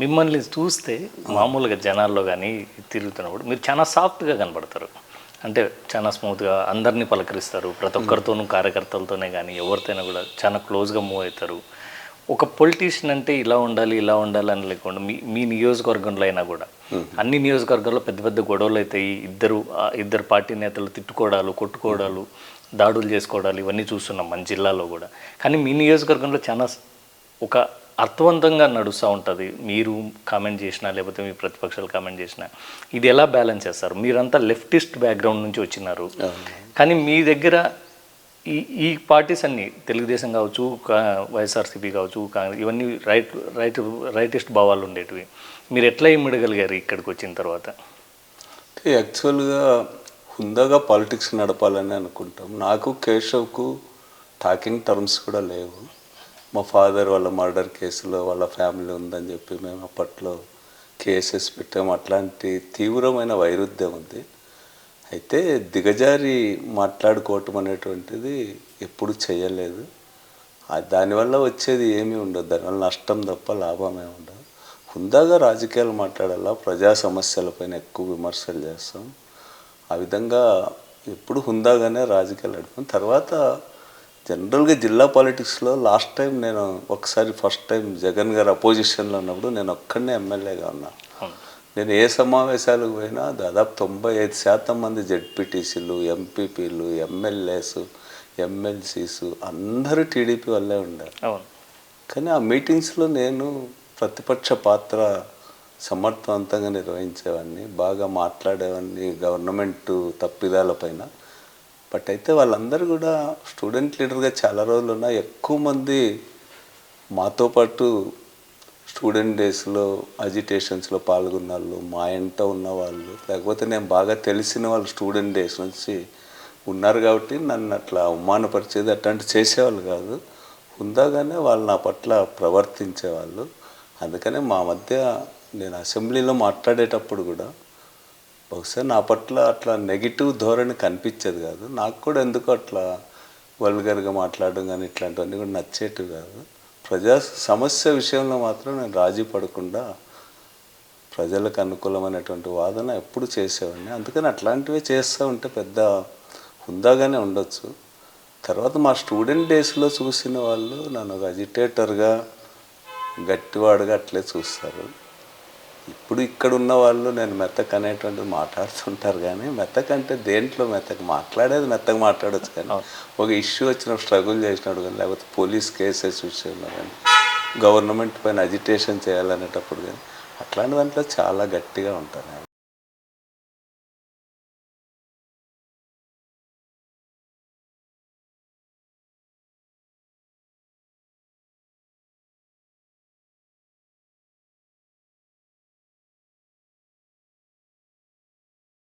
మిమ్మల్ని చూస్తే మామూలుగా జనాల్లో కానీ తిరుగుతున్నప్పుడు మీరు చాలా సాఫ్ట్గా కనపడతారు అంటే చాలా స్మూత్గా అందరినీ పలకరిస్తారు. ప్రతి ఒక్కరితోనూ కార్యకర్తలతోనే కానీ ఎవరితోనైనా కూడా చాలా క్లోజ్గా మూవ్ అవుతారు. ఒక పొలిటీషియన్ అంటే ఇలా ఉండాలి ఇలా ఉండాలి అని లేకుండా మీ మీ నియోజకవర్గంలో అయినా కూడా అన్ని నియోజకవర్గాల్లో పెద్ద పెద్ద గొడవలు అవుతాయి. ఇద్దరు ఇద్దరు పార్టీ నేతలు తిట్టుకోవడాలు కొట్టుకోవడాలు దాడులు చేసుకోవడాలు ఇవన్నీ చూస్తున్నాం మన జిల్లాలో కూడా. కానీ మీ నియోజకవర్గంలో చాలా ఒక అర్థవంతంగా నడుస్తూ ఉంటుంది. మీరు కామెంట్ చేసినా లేకపోతే మీ ప్రతిపక్షాలు కామెంట్ చేసినా ఇది ఎలా బ్యాలెన్స్ చేస్తారు? మీరంతా లెఫ్టిస్ట్ బ్యాక్గ్రౌండ్ నుంచి వచ్చినారు. కానీ మీ దగ్గర ఈ ఈ పార్టీస్ అన్ని తెలుగుదేశం కావచ్చు కా- వైఎస్ఆర్సీపీ కావచ్చు కాంగ్రెస్ ఇవన్నీ రైట్ రైట్ రైటిస్ట్ భావాలు ఉండేటివి. మీరు ఎట్లా ఇమ్మడగలిగారు ఇక్కడికి వచ్చిన తర్వాత? యాక్చువల్గా హుందాగా పాలిటిక్స్ నడపాలని అనుకుంటాం. నాకు కేశవ్కు టాకింగ్ టర్మ్స్ కూడా లేవు. మా ఫాదర్ వాళ్ళ మర్డర్ కేసులో వాళ్ళ ఫ్యామిలీ ఉందని చెప్పి మేము అప్పట్లో కేసెస్ పెట్టాము. అట్లాంటి తీవ్రమైన వైరుధ్యం ఉంది. అయితే దిగజారి మాట్లాడుకోవటం అనేటువంటిది ఎప్పుడు చేయలేదు. దానివల్ల వచ్చేది ఏమీ ఉండదు. దానివల్ల నష్టం తప్ప లాభమే ఉండదు. హుందాగా రాజకీయాలు మాట్లాడాలా? ప్రజా సమస్యలపైన ఎక్కువ విమర్శలు చేస్తాం. ఆ విధంగా ఎప్పుడు హుందాగానే రాజకీయాలు నడుపుతాం. తర్వాత జనరల్గా జిల్లా పాలిటిక్స్లో లాస్ట్ టైం నేను ఒకసారి ఫస్ట్ టైం జగన్ గారు అపోజిషన్లో ఉన్నప్పుడు నేను ఒక్కడనే ఎమ్మెల్యేగా అవును. నేను ఏ సమావేశాలకు పోయినా దాదాపు తొంభై ఐదు శాతం మంది జెడ్పీటీసీలు ఎంపీపీలు ఎమ్మెల్యేస్ ఎమ్మెల్సీస్ అందరూ టీడీపీ వల్లే ఉండారు కానీ ఆ మీటింగ్స్లో నేను ప్రతిపక్ష పాత్ర సమర్థవంతంగా నిర్వహించేవాడిని బాగా మాట్లాడేవాడిని గవర్నమెంట్ తప్పిదాలపైన బట్ అయితే వాళ్ళందరూ కూడా స్టూడెంట్ లీడర్గా చాలా రోజులు ఉన్నా ఎక్కువ మంది మాతో పాటు స్టూడెంట్ డేస్లో అజిటేషన్స్లో పాల్గొన్న వాళ్ళు మా ఇంట ఉన్న వాళ్ళు లేకపోతే నేను బాగా తెలిసిన వాళ్ళు స్టూడెంట్ డేస్ నుంచి ఉన్నారు కాబట్టి నన్ను అట్లా అవమానపరిచేది అట్లాంటి చేసేవాళ్ళు కాదు. ఉందాగానే వాళ్ళు నా పట్ల ప్రవర్తించేవాళ్ళు. అందుకనే మా మధ్య నేను అసెంబ్లీలో మాట్లాడేటప్పుడు కూడా బహుశా నా పట్ల అట్లా నెగిటివ్ ధోరణి కనిపించేది కాదు. నాకు కూడా ఎందుకు అట్లా వల్గర్గా మాట్లాడడం కానీ ఇట్లాంటివన్నీ కూడా నచ్చేటివి కాదు. ప్రజా సమస్య విషయంలో మాత్రం నేను రాజీ పడకుండా ప్రజలకు అనుకూలమైనటువంటి వాదన ఎప్పుడు చేసేవాడిని. అందుకని అట్లాంటివే చేస్తూ ఉంటే పెద్ద హుందాగానే ఉండొచ్చు. తర్వాత మా స్టూడెంట్ డేస్లో చూసిన వాళ్ళు నన్ను అజిటేటర్గా గట్టివాడుగా అట్లే చూస్తారు. ఇప్పుడు ఇక్కడ ఉన్న వాళ్ళు నేను మెత్తక్ అనేటువంటిది మాట్లాడుతుంటారు కానీ మెత్తక్ అంటే దేంట్లో మెత్తక్ మాట్లాడేది మెత్తగా మాట్లాడొచ్చు కానీ ఒక ఇష్యూ వచ్చినప్పుడు స్ట్రగుల్ చేసినప్పుడు కానీ లేకపోతే పోలీస్ కేసెస్ విషయంలో కానీ గవర్నమెంట్ పైన అజిటేషన్ చేయాలనేటప్పుడు కానీ అట్లాంటి దాంట్లో చాలా గట్టిగా ఉంటాను.